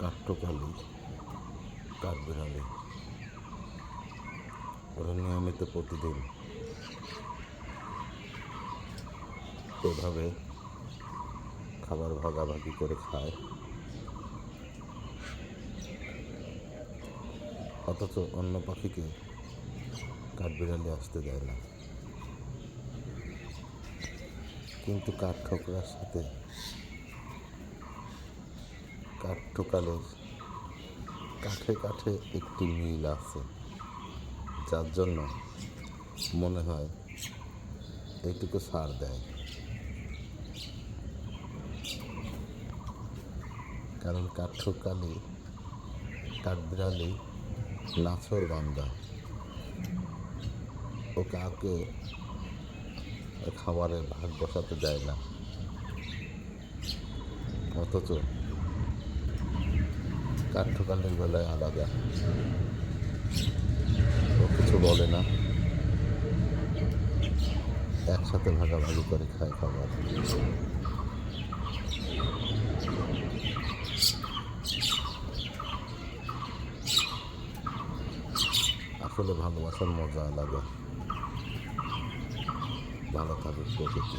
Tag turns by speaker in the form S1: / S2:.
S1: কাঠটোকালি কাঠবিড়ালি। ওরা নিয়মিত প্রতিদিন এভাবে খাবার ভাগাভাগি করে খায়। অথচ অন্য পাখিকে কাঠবিড়ালি আসতে দেয় না। কিন্তু কাঠ ঠোকরার সাথে কাঠ ঠোকালের কাঠে কাঠে একটি মিল আছে, যার জন্য মনে হয় এইটুকু ছাড় দেয়। কারণ কাঠঠোকালি কাঠবিড়ালি নাছর বান্দা ও কাউকে খাবারের ভাগ বসাতে দেয় না। অথচ কাঠঠোকালির বেলায় আলাদা। ও কিছু বলে না। একসাথে ভাগাভাগি করে খায় খাবার। আসলে ভালোবাসার মজা আলাদা। ভালো থাকুক প্রকৃতি।